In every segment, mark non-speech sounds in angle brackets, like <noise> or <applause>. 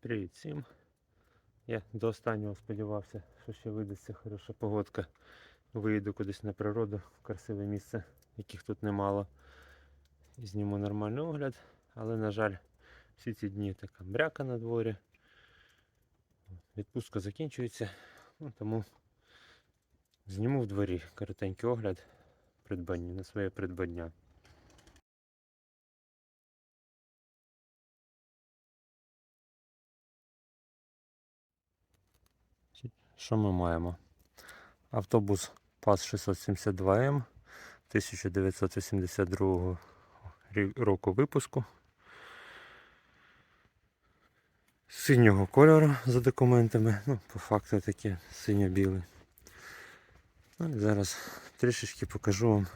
Привіт всім. Я до останнього сподівався, що ще видасться хороша погодка. Виїду кудись на природу, в красиве місце, яких тут немало. І зніму нормальний огляд. Але, на жаль, всі ці дні така мряка на дворі. Відпустка закінчується, ну, тому зніму в дворі коротенький огляд придбання, на своє придбання. Що ми маємо? Автобус ПАЗ 672М 1982 року випуску. Синього кольору за документами. Ну, по факту таке синьо-білий. Ну, зараз трішечки покажу вам,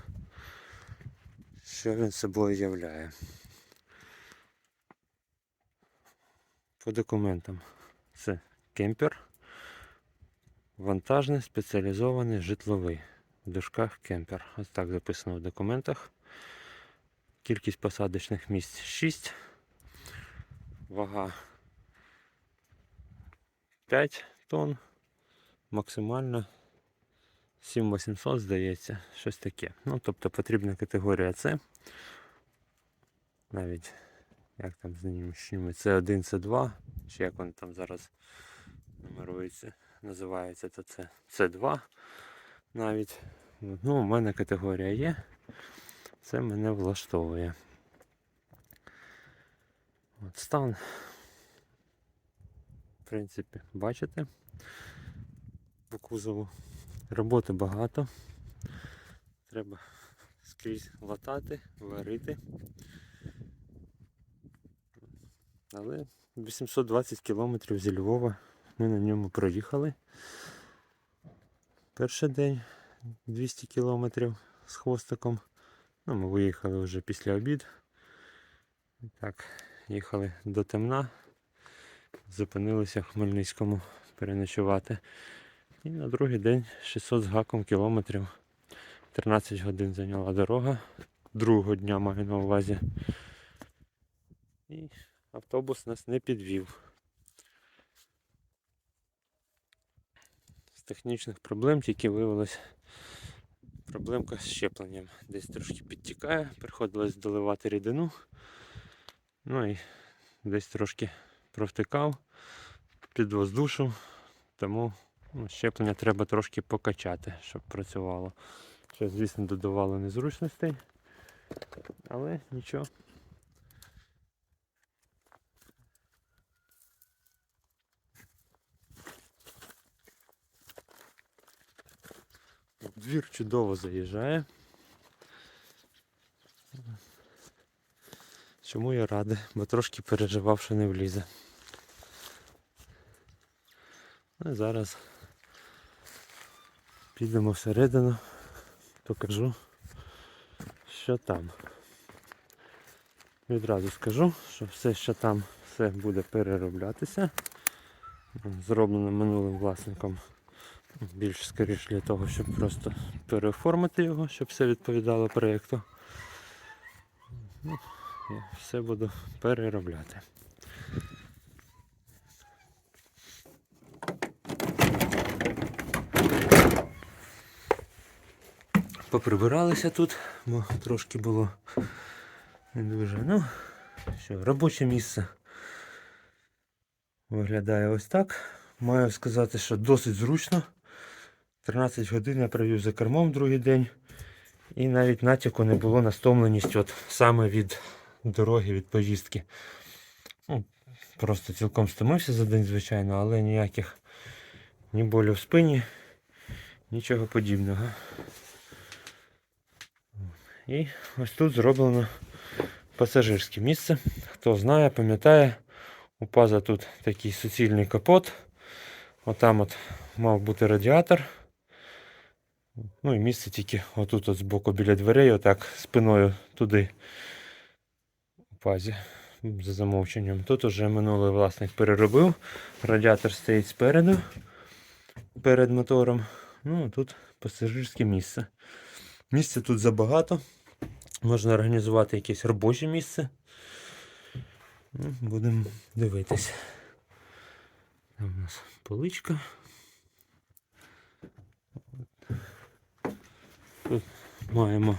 що він собою являє. По документам це кемпер. Вантажний спеціалізований житловий. В дужках кемпер. Ось так записано в документах. Кількість посадочних місць 6. Вага 5 тонн. Максимально 7800, здається, щось таке. Ну, тобто потрібна категорія С. Навіть як там з ними це 1, це 2, чи як вони там зараз нумеруються називається, то це С2 навіть. Ну, у мене категорія є. Це мене влаштовує. От стан. В принципі, бачите, по кузову. Роботи багато. Треба скрізь латати, варити. Але 820 кілометрів зі Львова ми на ньому проїхали. Перший день 200 кілометрів з хвостиком. Ну, ми виїхали вже після обід. Так, їхали до темна. Зупинилися в Хмельницькому переночувати. І на другий день 600 з гаком кілометрів. 13 годин зайняла дорога. Другого дня маю на увазі. І автобус нас не підвів. З технічних проблем тільки виявилась проблемка з щепленням. Десь трошки підтікає, приходилось доливати рідину. Ну і десь трошки провтикав, підвоздушив, тому ну, щеплення треба трошки покачати, щоб працювало. Що, звісно, додавало незручностей, але нічого. Двір чудово заїжджає. Чому я радий, бо трошки переживав, що не влізе. Ну і зараз підемо всередину, покажу, що там. Відразу скажу, що все, що там, все буде перероблятися. Зроблено минулим власником більш скоріше для того, щоб просто переоформити його, щоб все відповідало проєкту. Ну, я все буду переробляти. Поприбиралися тут, бо трошки було не дуже. Ну, що, робоче місце виглядає ось так. Маю сказати, що досить зручно. 13 годин я провів за кермом другий день. І навіть натяку не було на стомленість от саме від дороги, від поїздки. Ну, просто цілком стомився за день, звичайно, але ніяких ні болю в спині, нічого подібного. І ось тут зроблено пасажирське місце. Хто знає, пам'ятає, у паза тут такий суцільний капот. Отам от мав бути радіатор. Ну і місце тільки отут от збоку біля дверей, отак спиною туди у пазі за замовченням. Тут уже минулий власник переробив. Радіатор стоїть спереду, перед мотором. Ну, а тут пасажирське місце. Місця тут забагато. Можна організувати якесь робоче місце. Ну, будемо дивитись. Там у нас поличка. Тут маємо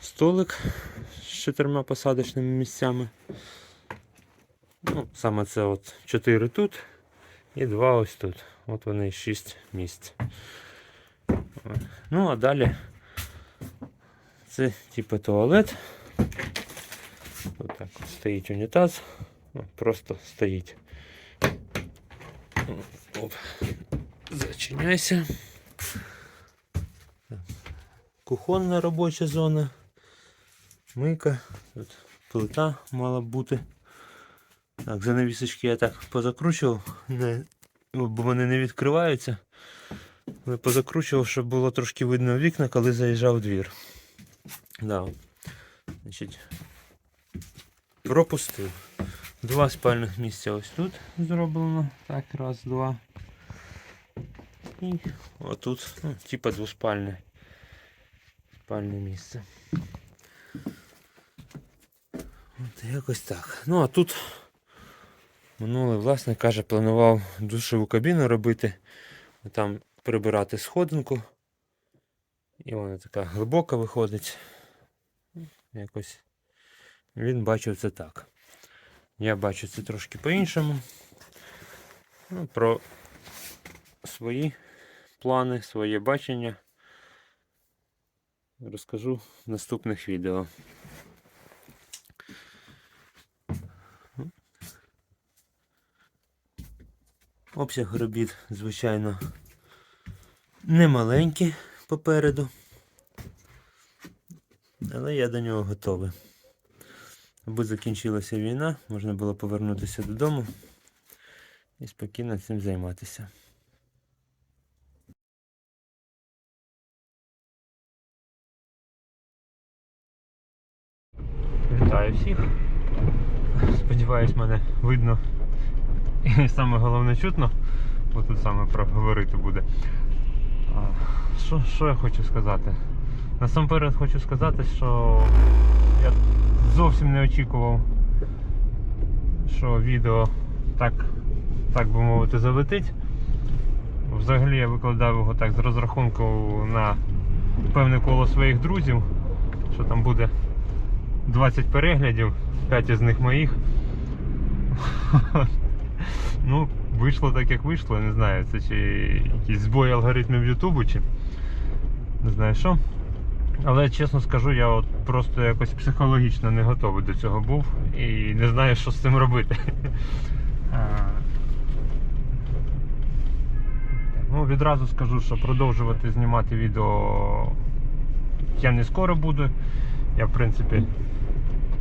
столик з чотирма посадочними місцями. Ну, саме це от 4 тут і 2 ось тут. От вони 6 місць. Ну, а далі це типу туалет. Ось так стоїть унітаз. Просто стоїть. Оп. Зачиняйся. Кухонна робоча зона. Мийка. Тут плита мала б бути. Так, занавісочки я так позакручував, не, ну, бо вони не відкриваються. Але позакручував, щоб було трошки видно вікна, коли заїжджав двір. Да. Значить, пропустив. Два спальних місця ось тут зроблено. Так, раз, два. І отут, ну, типа двоспальне спальне місце. От якось так. Ну а тут минулий власник каже, планував душову кабіну робити, там прибирати сходинку. І вона така глибока виходить. Якось він бачив це так. Я бачу це трошки по-іншому. Ну, про свої плани, своє бачення розкажу в наступних відео. Обсяг робіт, звичайно, немаленький попереду, але я до нього готовий. Аби закінчилася війна, можна було повернутися додому і спокійно цим займатися. Вітаю всіх. Сподіваюсь, мене видно і саме головне чутно, бо тут саме проговорити буде. Що, що я хочу сказати? Насамперед хочу сказати, що я зовсім не очікував, що відео так, так би мовити, залетить. Взагалі я викладав його так з розрахунку на певне коло своїх друзів, що там буде 20 переглядів, 5 із них моїх. Ну, вийшло так, як вийшло, не знаю, це чи якийсь збой алгоритмів Ютубу, чи не знаю що. Але чесно скажу, я от просто якось психологічно не готовий до цього був і не знаю, що з цим робити. Ну, відразу скажу, що продовжувати знімати відео я не скоро буду. Я, в принципі,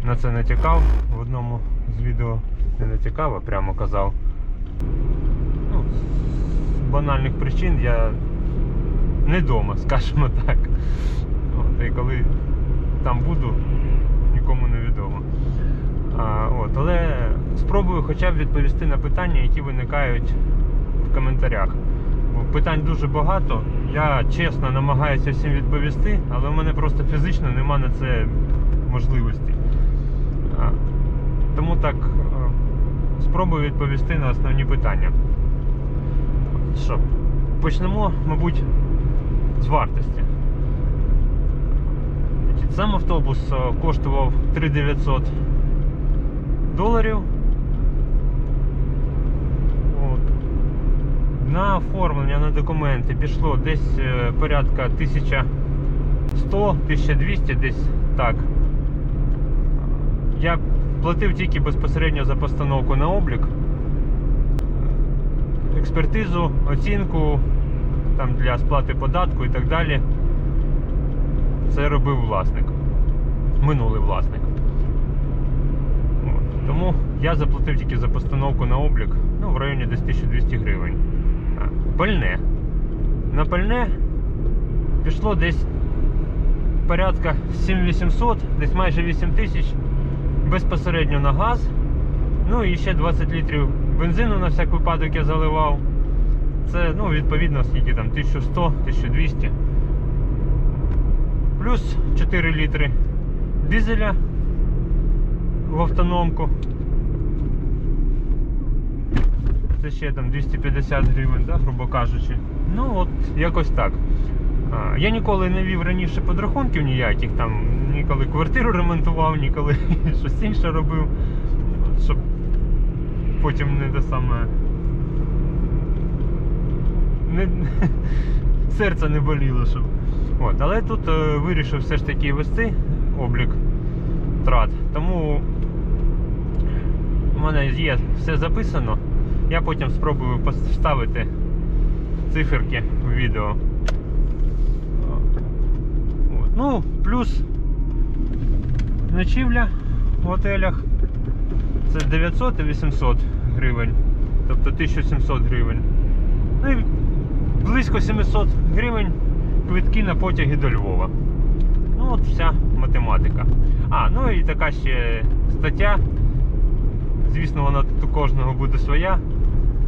на це натякав в одному з відео. Не натякав, а прямо казав. Ну, з банальних причин я не вдома, <laughs> скажімо так. От, і коли там буду, нікому не відомо. А, от, але спробую хоча б відповісти на питання, які виникають в коментарях. Бо питань дуже багато. Я чесно намагаюся всім відповісти, але в мене просто фізично нема на це можливості. Тому так е, спробую відповісти на основні питання. Що, почнемо, мабуть, з вартості. Сам автобус е, коштував 3900 доларів. От. На оформлення на документи пішло десь е, порядка 1100-1200, десь так. Я платив тільки безпосередньо за постановку на облік. Експертизу, оцінку там для сплати податку і так далі. Це робив власник. Минулий власник. От. Тому я заплатив тільки за постановку на облік ну, в районі десь 1200 гривень. Пальне. На пальне пішло десь порядка 7800, десь майже 8000 безпосередньо на газ. Ну і ще 20 літрів бензину на всяк випадок я заливав. Це, ну, відповідно, скільки там, 1100-1200. Плюс 4 літри дизеля в автономку. Це ще там 250 гривень, да, грубо кажучи. Ну от якось так. Я ніколи не вів раніше подрахунків ніяких, там ніколи квартиру ремонтував, ніколи <laughs> щось інше робив, щоб потім не те саме. Не, <laughs> серце не боліло, щоб. От, але тут е, вирішив все ж таки вести облік трат. Тому у мене є все записано. Я потім спробую поставити циферки в відео. От. Ну, плюс ночівля в готелях. Це 900 і 800 гривень. Тобто 1700 гривень. Ну і близько 700 гривень квитки на потяги до Львова. Ну от вся математика. А, ну і така ще стаття. Звісно, вона тут у кожного буде своя.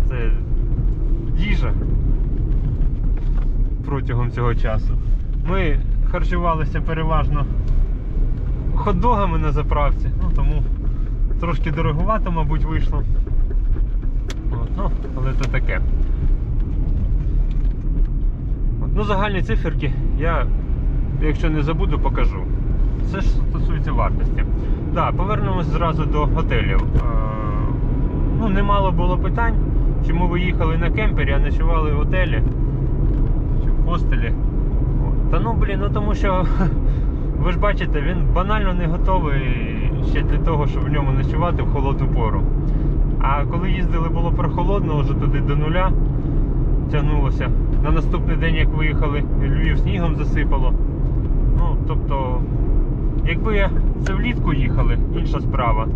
Це їжа протягом цього часу. Ми харчувалися переважно хот-догами на заправці, ну тому трошки дороговато, мабуть, вийшло. От, ну, але це таке. От, ну, загальні циферки я, якщо не забуду, покажу. Це ж стосується вартості. Да, повернемось зразу до готелів. Е, ну, немало було питань, чому ви їхали на кемпері, а ночували в готелі чи в хостелі. От. Та ну блін, ну тому що <laughs> ви ж бачите, він банально не готовий ще для того, щоб в ньому ночувати в холодну пору. А коли їздили, було прохолодно, вже туди до нуля тягнулося. На наступний день, як виїхали, Львів снігом засипало. Ну, тобто, якби це влітку їхали, інша справа.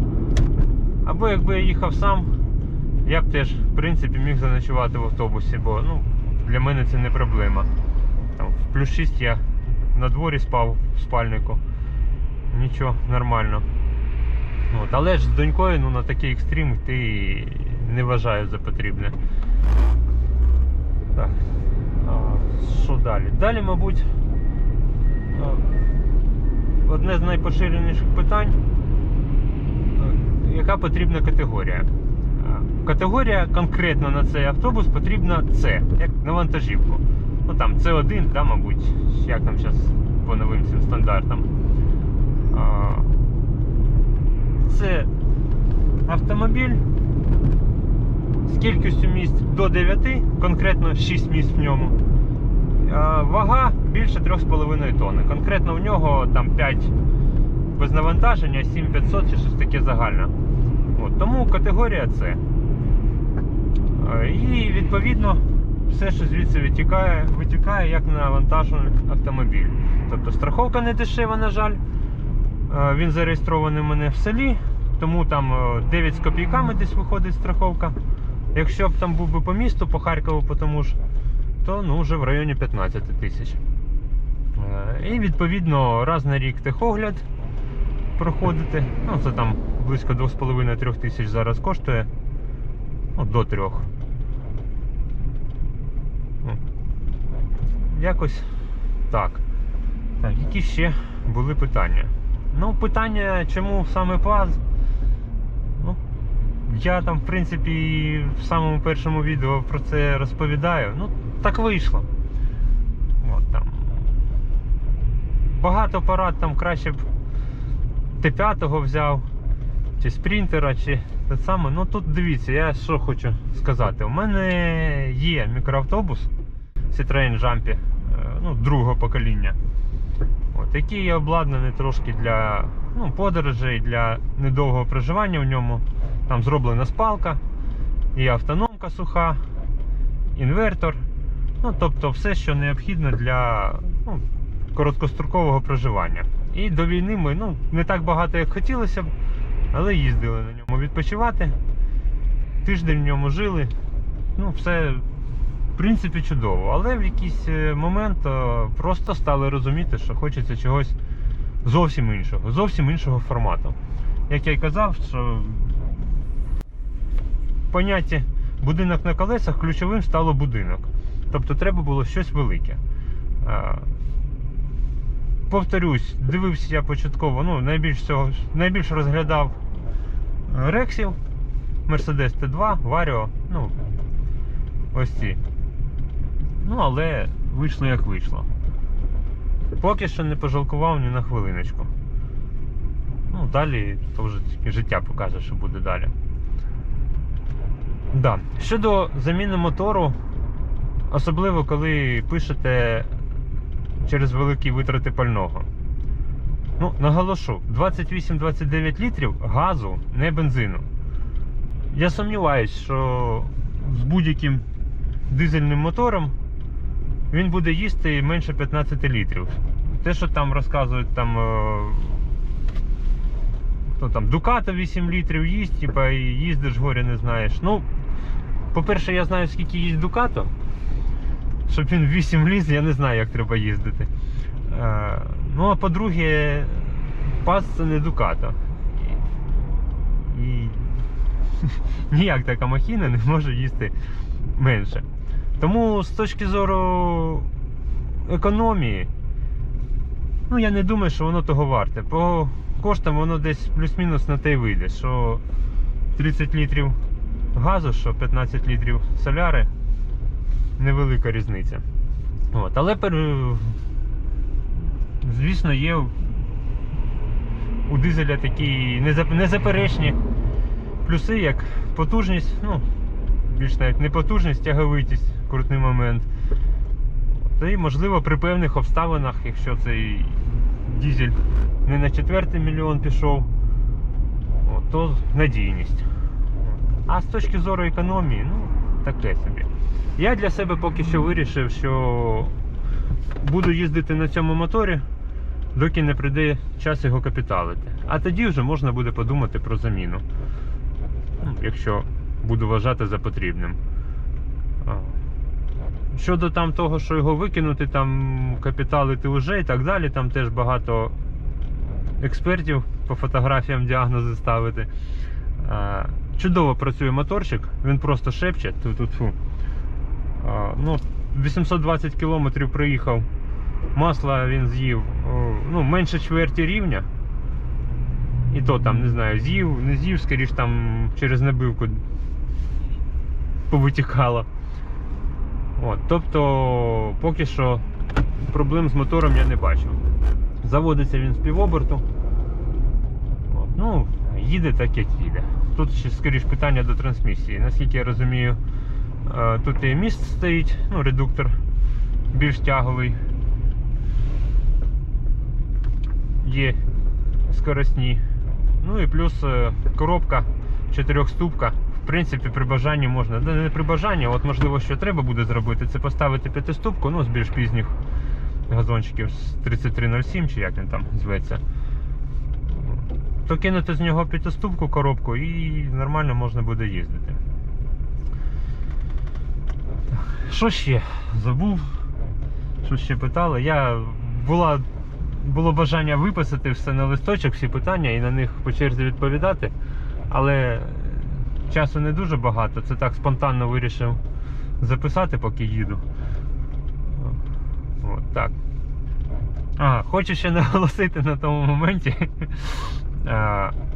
Або якби я їхав сам, я б теж, в принципі, міг заночувати в автобусі, бо ну, для мене це не проблема. Там, в плюс 6 я на дворі спав в спальнику. Нічого, нормально. От, але ж з донькою ну, на такий екстрім йти не вважаю за потрібне. Так. А, що далі? Далі, мабуть, одне з найпоширеніших питань, яка потрібна категорія. Категорія конкретно на цей автобус потрібна С, як на вантажівку. Ну там С1, да, мабуть, як там зараз по новим цим стандартам. Це автомобіль з кількістю місць до 9, конкретно 6 місць в ньому. Вага більше 3,5 тонни. Конкретно в нього там 5 без навантаження, 7500 чи щось таке загальне. От, тому категорія С. І відповідно все, що звідси витікає, витікає як навантажений автомобіль. Тобто страховка не дешева, на жаль. Е, Він зареєстрований у мене в селі, тому там е, 9 з копійками десь виходить страховка. Якщо б там був би по місту, по Харкову, по тому ж, то ну, вже в районі 15 тисяч. Е, І відповідно раз на рік техогляд проходити. Ну, це там близько 2,5-3 тисяч зараз коштує. Ну, до 3. Ну, Якось так. Так, які ще були питання? Ну, питання, чому саме ПАЗ? Ну, я там, в принципі, в самому першому відео про це розповідаю. Ну, так вийшло. От там. Багато парад там краще б Т5 взяв, чи спринтера, чи те саме. Ну тут дивіться, я що хочу сказати. У мене є мікроавтобус Citroen Jumpy, е, ну, другого покоління. От, який є обладнаний трошки для ну, подорожей, для недовгого проживання в ньому. Там зроблена спалка, є автономка суха, інвертор. Ну, тобто все, що необхідно для ну, короткострокового проживання. І до війни ми ну, не так багато, як хотілося б, але їздили на ньому відпочивати. Тиждень в ньому жили. Ну, все, в принципі, чудово. Але в якийсь е, момент е, просто стали розуміти, що хочеться чогось зовсім іншого, зовсім іншого формату. Як я й казав, що в будинок на колесах ключовим стало будинок. Тобто треба було щось велике. Е, Повторюсь, дивився я початково, ну, найбільш, цього, найбільш розглядав рексів. Mercedes T2, Vario, ну, ось ці. Ну, але вийшло як вийшло. Поки що не пожалкував ні на хвилиночку. Ну, далі то вже тільки життя покаже, що буде далі. Да. Щодо заміни мотору, особливо коли пишете через великі витрати пального. Ну, наголошу, 28-29 літрів газу, не бензину. Я сумніваюсь, що з будь-яким дизельним мотором він буде їсти менше 15 літрів. Те, що там розказують, там. е, Хто там Дуката 8 літрів їсть, типа і їздиш горі не знаєш. Ну, по-перше, я знаю, скільки їсть Дукато. Щоб він 8 ліз, я не знаю, як треба їздити. Е, ну, а по-друге, пас це не Дукато. І, і <laughs> ніяк така махіна не може їсти менше. Тому з точки зору економії, ну я не думаю, що воно того варте. По коштам воно десь плюс-мінус на те й вийде, що 30 літрів газу, що 15 літрів соляри, невелика різниця. От. Але звісно, є у дизеля такі незаперечні плюси, як потужність, ну, більш навіть не потужність, тяговитість, крутний момент. Та й можливо при певних обставинах, якщо цей дізель не на четвертий мільйон пішов, то надійність. А з точки зору економії, ну, таке собі. Я для себе поки що вирішив, що буду їздити на цьому моторі, доки не прийде час його капіталити. А тоді вже можна буде подумати про заміну. Ну, якщо буду вважати за потрібним. Щодо там того, що його викинути, там капіталити вже і так далі, там теж багато експертів по фотографіям діагнози ставити. А, Чудово працює моторчик, він просто шепче. Тут, тут, фу. А, ну, 820 км приїхав. Масла він з'їв ну, менше чверті рівня. І то там, не знаю, з'їв, не з'їв, скоріш там через набивку повитікало. От, тобто, поки що проблем з мотором я не бачу. Заводиться він з півоберту. От, ну, їде так, як їде. Тут ще скоріш питання до трансмісії. Наскільки я розумію, е, тут і міст стоїть, ну, редуктор більш тяговий. Є скоростні. Ну і плюс е, коробка чотирьохступка. Принципі, при бажанні можна. Не при бажанні, от можливо, що треба буде зробити, це поставити п'ятиступку, ну, з більш пізніх газончиків з 3307 чи як він там зветься. То кинути з нього п'ятиступку коробку і нормально можна буде їздити. Що ще? Забув. Що ще питали? Я була, було бажання виписати все на листочок, всі питання і на них по черзі відповідати. Але часу не дуже багато. Це так спонтанно вирішив записати, поки їду. От так. А, хочу ще <laughs> наголосити на тому моменті. <laughs>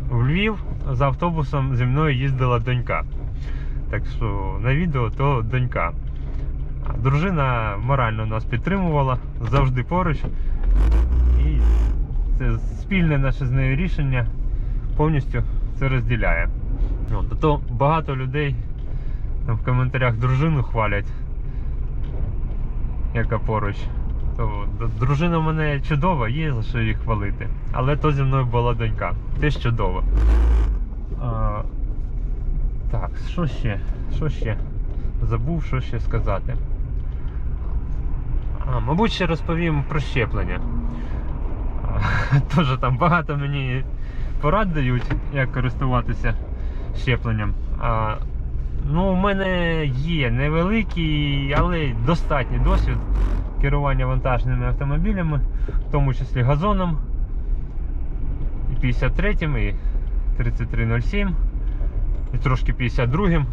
В Львів з автобусом зі мною їздила донька. Так що на відео то донька. Дружина морально нас підтримувала, завжди поруч. І це спільне наше з нею рішення повністю це розділяє. От, а то багато людей там в коментарях дружину хвалять, яка поруч. То дружина в мене чудова, є за що її хвалити. Але то зі мною була донька. Теж чудово. А, так, що ще? Що ще? Забув, що ще сказати. А, мабуть, ще розповім про щеплення. А, <laughs> Тоже там багато мені порад дають, як користуватися щепленням. А, ну, у мене є невеликий, але достатній досвід керування вантажними автомобілями, в тому числі газоном, і 53-м, і 3307, і трошки 52-м.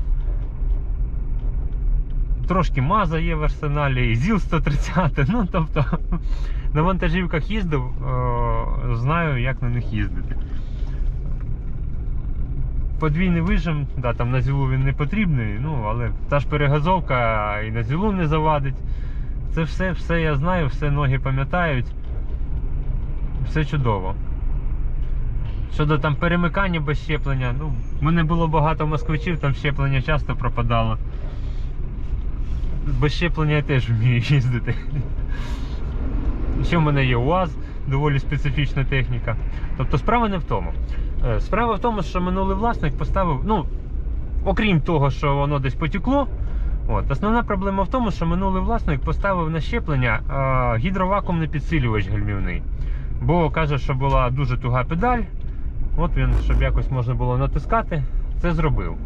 Трошки Маза є в арсеналі, і ЗІЛ 130. Ну, тобто <laughs> на вантажівках їздив, знаю, як на них їздити. Подвійний вижим, да, там на зілу він не потрібний, ну, але та ж перегазовка і на зілу не завадить. Це все, все я знаю, все ноги пам'ятають. Все чудово. Щодо там перемикання без щеплення, ну, в мене було багато москвичів, там щеплення часто пропадало. Без щеплення я теж вмію їздити. Ще в мене є УАЗ, доволі специфічна техніка. Тобто справа не в тому. Е, Справа в тому, що минулий власник поставив, ну, окрім того, що воно десь потекло, от, основна проблема в тому, що минулий власник поставив на щеплення е, гідровакуумний підсилювач гальмівний. Бо каже, що була дуже туга педаль. От він, щоб якось можна було натискати, це зробив.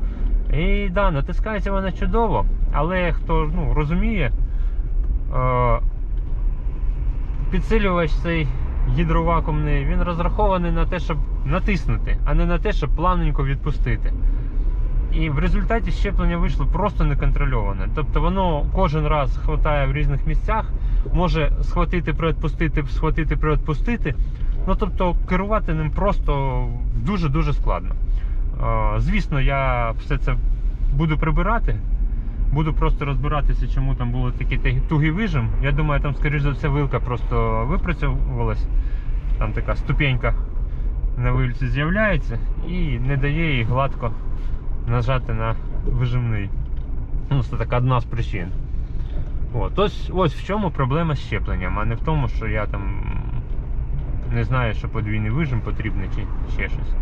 І да, натискається вона чудово, але хто ну, розуміє, е, підсилювач цей гідровакуумний, він розрахований на те, щоб натиснути, а не на те, щоб плавненько відпустити. І в результаті щеплення вийшло просто неконтрольоване. Тобто воно кожен раз хватає в різних місцях, може схватити, приотпустити, схватити, приотпустити. Ну тобто керувати ним просто дуже-дуже складно. Е, Звісно, я все це буду прибирати. Буду просто розбиратися, чому там був такий тугий вижим. Я думаю, там, скоріш за все, вилка просто випрацьовувалась. Там така ступенька на вилці з'являється і не дає їй гладко нажати на вижимний. Ну, це така одна з причин. От, ось, ось в чому проблема з щепленням, а не в тому, що я там не знаю, що подвійний вижим потрібний чи ще щось.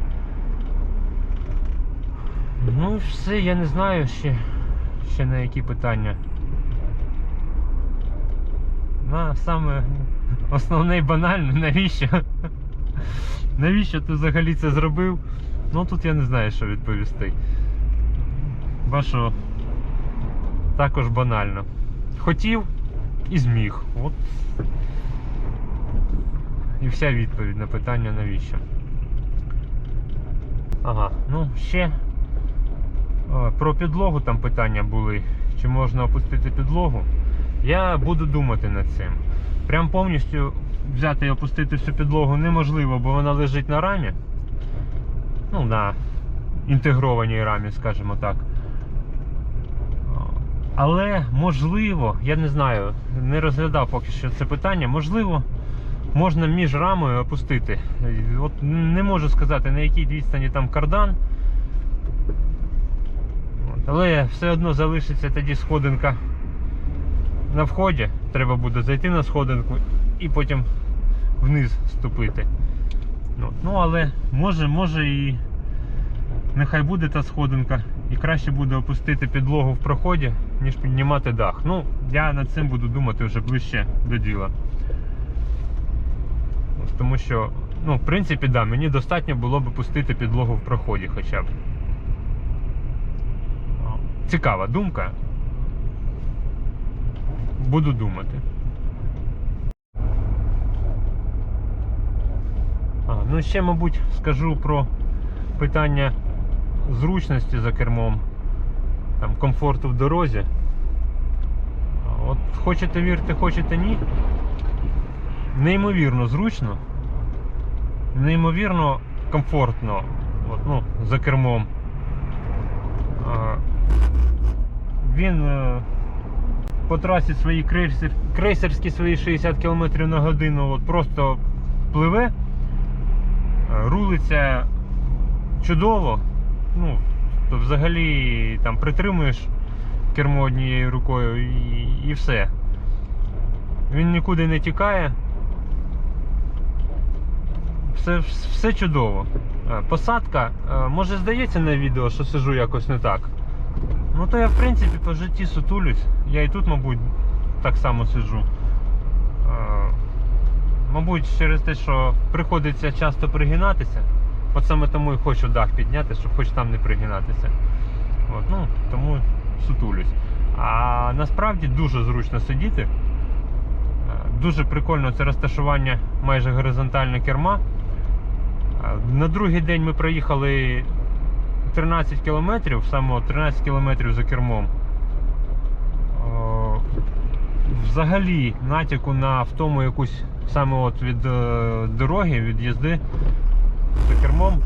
Ну все, я не знаю ще, ще на які питання. На саме основне і банальне, навіщо? Навіщо ти взагалі це зробив? Ну тут я не знаю, що відповісти. Що також банально. Хотів і зміг. От. І вся відповідь на питання навіщо. Ага, ну ще е, про підлогу там питання були. Чи можна опустити підлогу? Я буду думати над цим. Прям повністю взяти і опустити всю підлогу неможливо, бо вона лежить на рамі. Ну, на інтегрованій рамі, скажімо так. Але можливо, я не знаю, не розглядав поки що це питання, можливо, можна між рамою опустити. От не можу сказати, на якій відстані там кардан. Але все одно залишиться тоді сходинка на вході. Треба буде зайти на сходинку і потім вниз ступити. От, Ну, але може, може і нехай буде та сходинка. І краще буде опустити підлогу в проході, ніж піднімати дах. Ну, я над цим буду думати вже ближче до діла. Тому що, ну, в принципі, да, мені достатньо було б пустити підлогу в проході хоча б. Цікава думка. Буду думати. А, ну ще, мабуть, скажу про питання зручності за кермом, там, комфорту в дорозі. От хочете вірте, хочете ні. Неймовірно зручно, неймовірно комфортно от, ну, за кермом. А, Він е, по трасі свої крейсер, крейсерські свої 60 км на годину от просто пливе, рулиться чудово. Ну, то взагалі там притримуєш кермо однією рукою і, і все. Він нікуди не тікає. Все, все чудово. Е, Посадка, е, може здається на відео, що сижу якось не так. Ну то я в принципі по житті сутулюсь. Я і тут, мабуть, так само сиджу. Мабуть, через те, що приходиться часто пригинатися. От саме тому і хочу дах підняти, щоб хоч там не пригинатися. От, ну, тому сутулюсь. А насправді дуже зручно сидіти. Е, Дуже прикольно це розташування майже горизонтальне керма. Е, На другий день ми проїхали 13 кілометрів, саме 13 кілометрів за кермом. Е, Взагалі натяку на втому якусь саме от від е, дороги, від їзди за кермом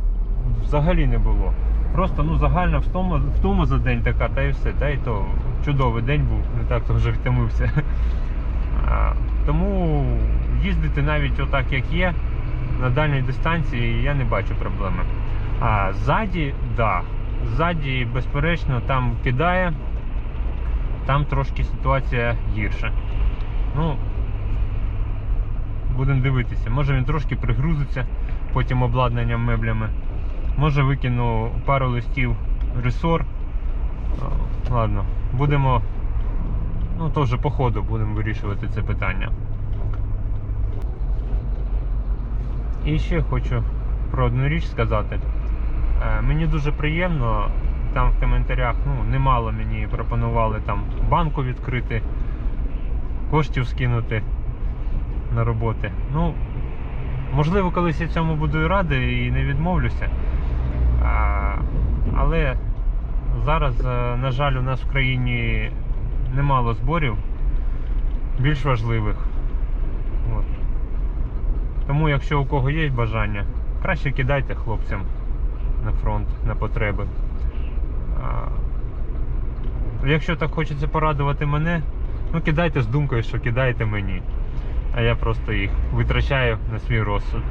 взагалі не було. Просто ну, загальна втома, втома за день така, та і все. Та і то чудовий день був, не так то вже втомився. А, Тому їздити навіть отак, як є, на дальній дистанції я не бачу проблеми. А ззаді, да. Ззаді, безперечно, там кидає, там трошки ситуація гірша. Ну, будемо дивитися. Може він трошки пригрузиться потім обладнанням меблями. Може викину пару листів ресор. Ладно, будемо. Ну, то вже по ходу будемо вирішувати це питання. І ще хочу про одну річ сказати. Е, Мені дуже приємно, там в коментарях ну, немало мені пропонували там банку відкрити, коштів скинути на роботи. Ну, можливо, колись я цьому буду і радий і не відмовлюся. А, але зараз, е, на жаль, у нас в країні немало зборів більш важливих. От. Тому, якщо у кого є бажання, краще кидайте хлопцям на фронт, на потреби. А, якщо так хочеться порадувати мене, ну кидайте з думкою, що кидаєте мені. А я просто їх витрачаю на свій розсуд.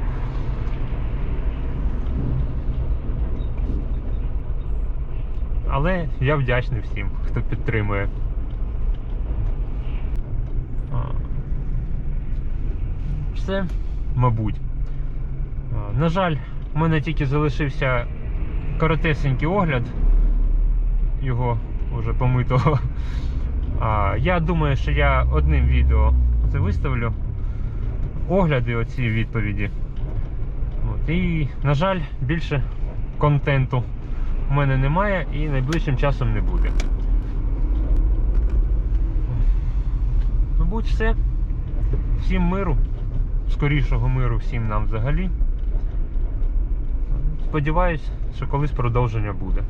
Але я вдячний всім, хто підтримує. Все, мабуть. На жаль, в мене тільки залишився коротесенький огляд його уже помитого. Я думаю, що я одним відео це виставлю. Огляди оці відповіді. От. І, на жаль, більше контенту в мене немає і найближчим часом не буде. Мабуть, все. Всім миру, скорішого миру всім нам взагалі. Сподіваюсь, що колись продовження буде.